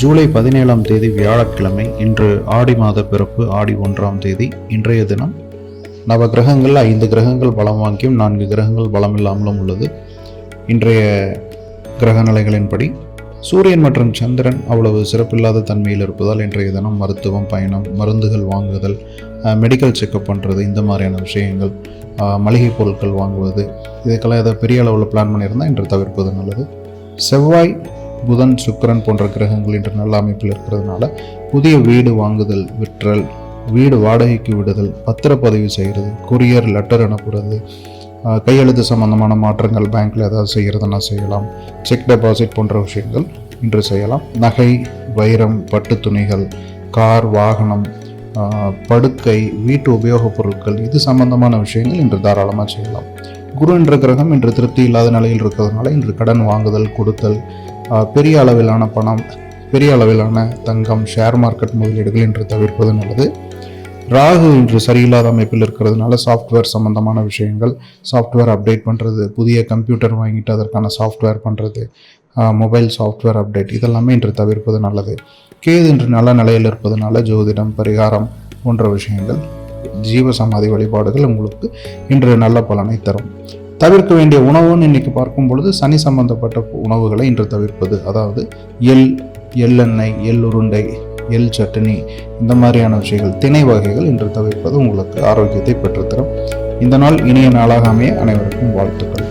ஜூலை பதினேழாம் தேதி வியாழக்கிழமை இன்று ஆடி மாத பிறப்பு ஆடி ஒன்றாம் தேதி. இன்றைய தினம் நவ கிரகங்கள் ஐந்து கிரகங்கள் பலம் வாங்கியும் நான்கு கிரகங்கள் பலம் இல்லாமலும் உள்ளது. இன்றைய கிரக நிலைகளின்படி சூரியன் மற்றும் சந்திரன் அவ்வளவு சிறப்பில்லாத தன்மையில் இருப்பதால் இன்றைய தினம் மருத்துவம் பயணம் மருந்துகள் வாங்குதல் மெடிக்கல் செக்கப் பண்ணுறது இந்த மாதிரியான விஷயங்கள் மளிகை பொருட்கள் வாங்குவது இதுக்கெல்லாம் ஏதாவது பெரிய அளவில் பிளான் பண்ணியிருந்தால் இன்று தவிர்ப்பது நல்லது. செவ்வாய் புதன் சுக்கிரன் போன்ற கிரகங்கள் இன்று நல்ல அமைப்பில் இருக்கிறதுனால புதிய வீடு வாங்குதல் விற்றல் வீடு வாடகைக்கு விடுதல் பத்திரப்பதிவு செய்கிறது கொரியர் லெட்டர் அனுப்புறது கையெழுத்து சம்பந்தமான மாற்றங்கள் பேங்க்கில் ஏதாவது செய்கிறதுனா செய்யலாம். செக் டெபாசிட் போன்ற விஷயங்கள் இன்று செய்யலாம். நகை வைரம் பட்டு துணிகள் கார் வாகனம் படுக்கை வீட்டு உபயோகப் பொருட்கள் இது சம்பந்தமான விஷயங்கள் இன்று தாராளமாக செய்யலாம். குரு என்ற கிரகம் இன்று திருப்தி இல்லாத நிலையில் இருக்கிறதுனால இன்று கடன் வாங்குதல் கொடுத்தல் பெரிய அளவிலான பணம் பெரிய அளவிலான தங்கம் ஷேர் மார்க்கெட் முதலீடுகள் இன்று தவிர்ப்பது நல்லது. ராகு இன்று சரியில்லாத அமைப்பில் இருக்கிறதுனால சாஃப்ட்வேர் சம்பந்தமான விஷயங்கள் சாஃப்ட்வேர் அப்டேட் பண்ணுறது புதிய கம்ப்யூட்டர் வாங்கிட்டு அதற்கான சாஃப்ட்வேர் பண்ணுறது மொபைல் சாஃப்ட்வேர் அப்டேட் இதெல்லாமே இன்று தவிர்ப்பது நல்லது. கேது இன்று நல்ல நிலையில் இருப்பதனால ஜோதிடம் பரிகாரம் போன்ற விஷயங்கள் ஜீவசமாதி வழிபாடுகள் உங்களுக்கு இன்று நல்ல பலனை தரும். தவிர்க்க வேண்டிய உணவுன்னு இன்னைக்கு பார்க்கும் பொழுது சனி சம்பந்தப்பட்ட உணவுகளை இன்று தவிர்ப்பது. அதாவது எள் எள்ளெண்ணெய் எள் உருண்டை எள் சட்னி இந்த மாதிரியான விஷயங்கள் திணை வகைகள் இன்று தவிர்ப்பது உங்களுக்கு ஆரோக்கியத்தை பெற்றுத்தரும். இந்த நாள் இனிய நாளாக அமைய அனைவருக்கும் வாழ்த்துக்கள்.